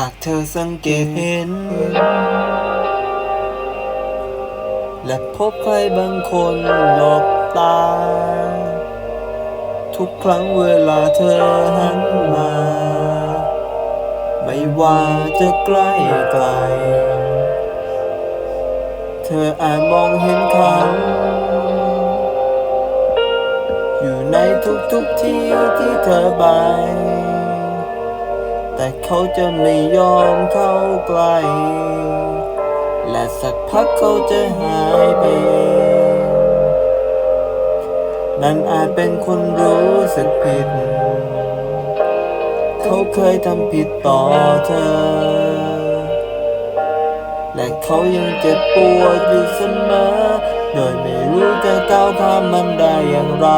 หากเธอสังเกตเห็น และพบใครบางคนหลบตา ทุกครั้งเวลาเธอหันมา ไม่ว่าจะใกล้ไกล เธออาจมองเห็นเขาอยู่ในทุกๆที่ที่เธอไป แต่เขาจะไม่ยอมเข้าใกล้ และสักพักเขาจะหายไป นั่นอาจเป็นคนรู้สึกผิด เขาเคยทำผิดต่อเธอ และเขายังเจ็บปวดอยู่เสมอ โดยไม่รู้จะก้าวข้ามมันได้อย่างไร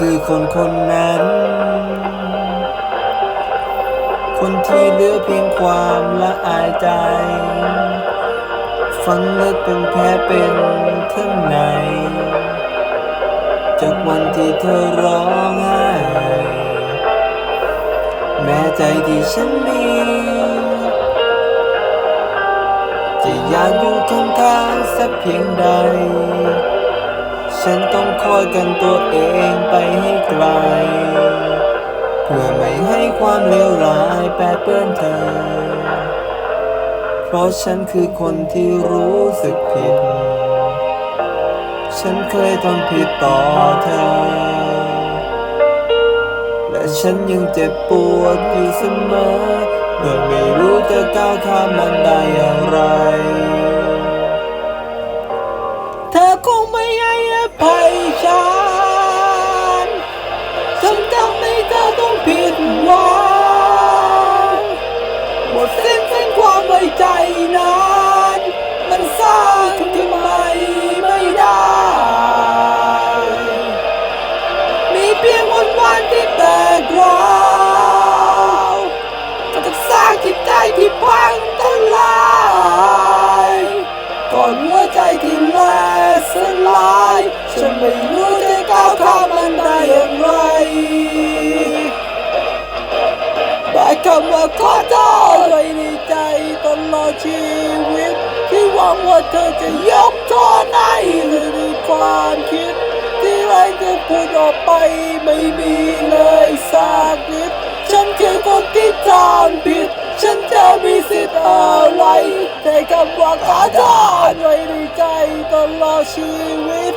คือคนคนนั้น คนที่เหลือเพียงความละอายใจ ฝังลึกเป็นแผลเป็นข้างใน จากวันที่เธอร้องไห้แม้ใจที่ฉันมี จะอยากอยู่ข้างๆสักเพียงใด ฉันต้อง คอยกันตัวเองไปให้ไกล เพื่อไม่ให้ความเลวร้ายแปดเปื้อนเธอ เพราะฉันคือคนที่รู้สึกผิด ฉันเคยทำผิดต่อเธอ และฉันยังเจ็บปวดอยู่เสมอโดยไม่รู้จะก้าวข้ามมันได้อย่างไร ไม่รู้จะก้าวข้ามมันได้อย่างไรได้คำว่าขอโทษไว้ในใจตลอดชีวิต ที่หวังว่าเธอจะยกโทษให้หรือในความคิด ที่ไรจะพูดออกไปไม่มีเลยสักนิด ฉันคือคนที่ทำผิดฉันจะมีสิทธิ์อะไรแต่คำว่าขอโทษไว้ในใจตลอดชีวิต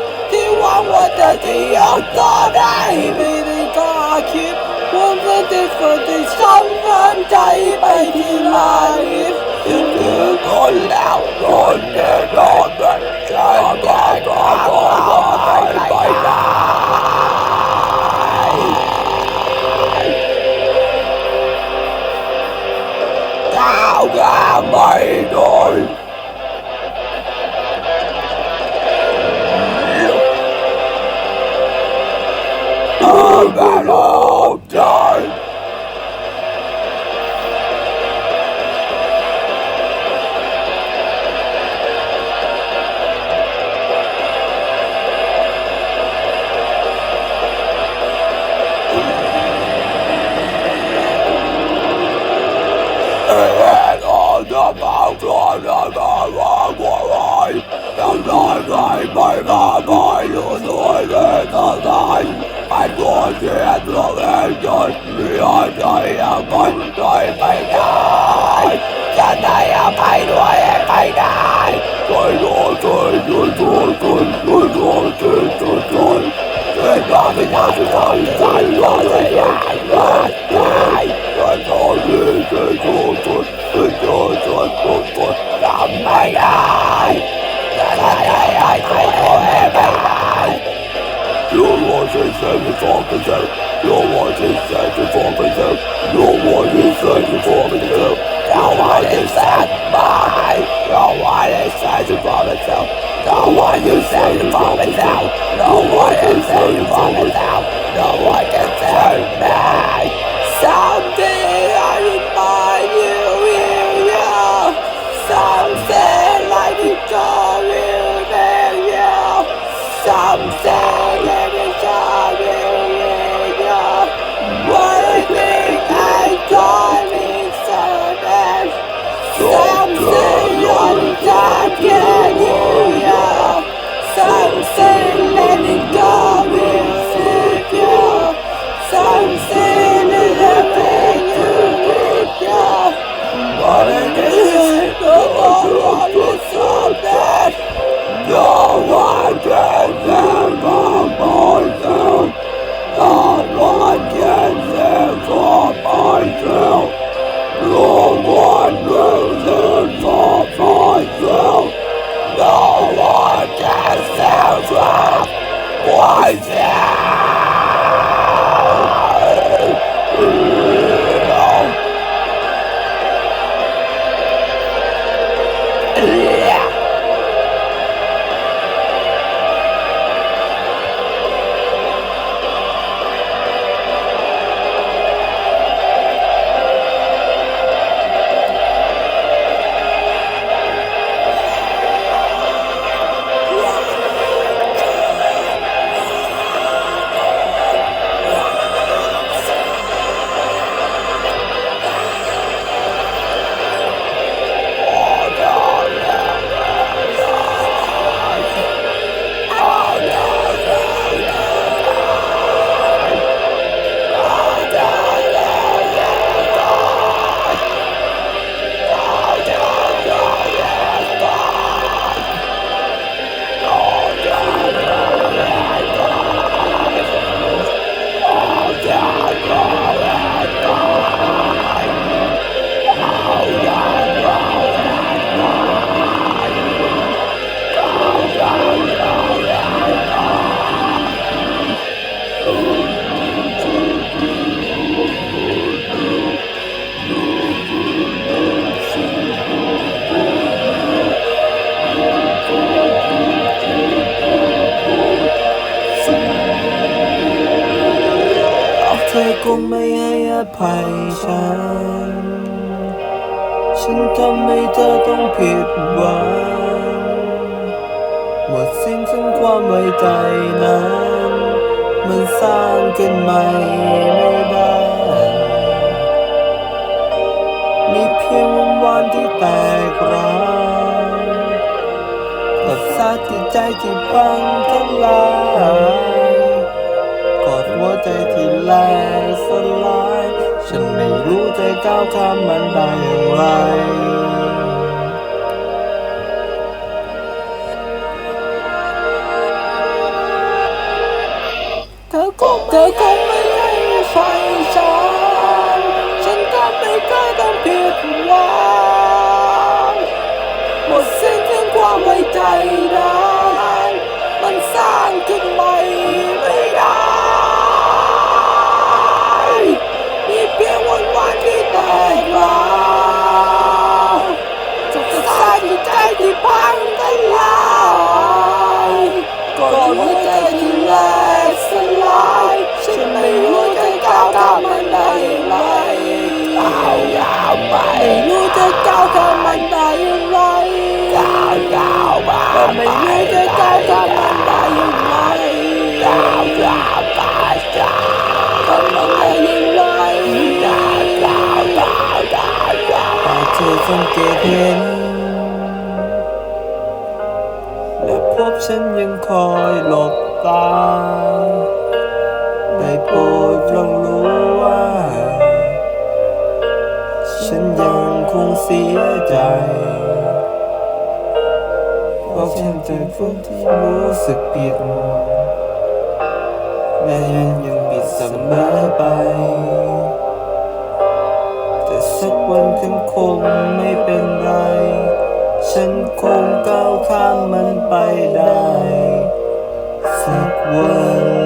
หวังว่าเธอจะยกโทษให้ไม่ได้กล้าคิดว่าเธอจะเกิดที่ช้ำน้ำใจไปทีละนิดถึงคนแล้วคนแน่นอนมันฉันก็ก็ก็ไปไปได้ก้าวข้าไม่โดน จะได้อภัยด้วยไปได้ช่วยรอช่วยช่วยช่วยช่วยช่วยช่วยช่วยช่วยช่วยช่วยรอไม่ได้ช่วยช่วยรอไม่ได้ Your voice is 74%. Your voice is 30. ฉัน ฉันทำให้เธอต้องผิดหวังหมดสิ้นซึ่งความไว้ใจนั้น มันสร้างขึ้นใหม่ไม่ได้มีเพียงวันวานที่แตกร้าวกับซากจิตใจที่พังทลายกอดหัวใจที่แหลกสลาย ฉันไม่รู้จะก้าวข้ามมันได้อย่างไร เธอคงเธอคงไม่ให้ไฟฉันฉันทำให้เธอต้องผิดหวังหมดสิ้นถึงความไว้ใจ กตเห็น และพบฉันยังคอยหลบตา ได้โปรดจงรู้ว่า ฉันยังคงเสียใจเพราะฉันเป็นคนที่รู้สึกผิดและยังยังผิดเสมอไป สักวันฉันคงไม่เป็นไร ฉันคงก้าวข้ามมันไปได้ สักวัน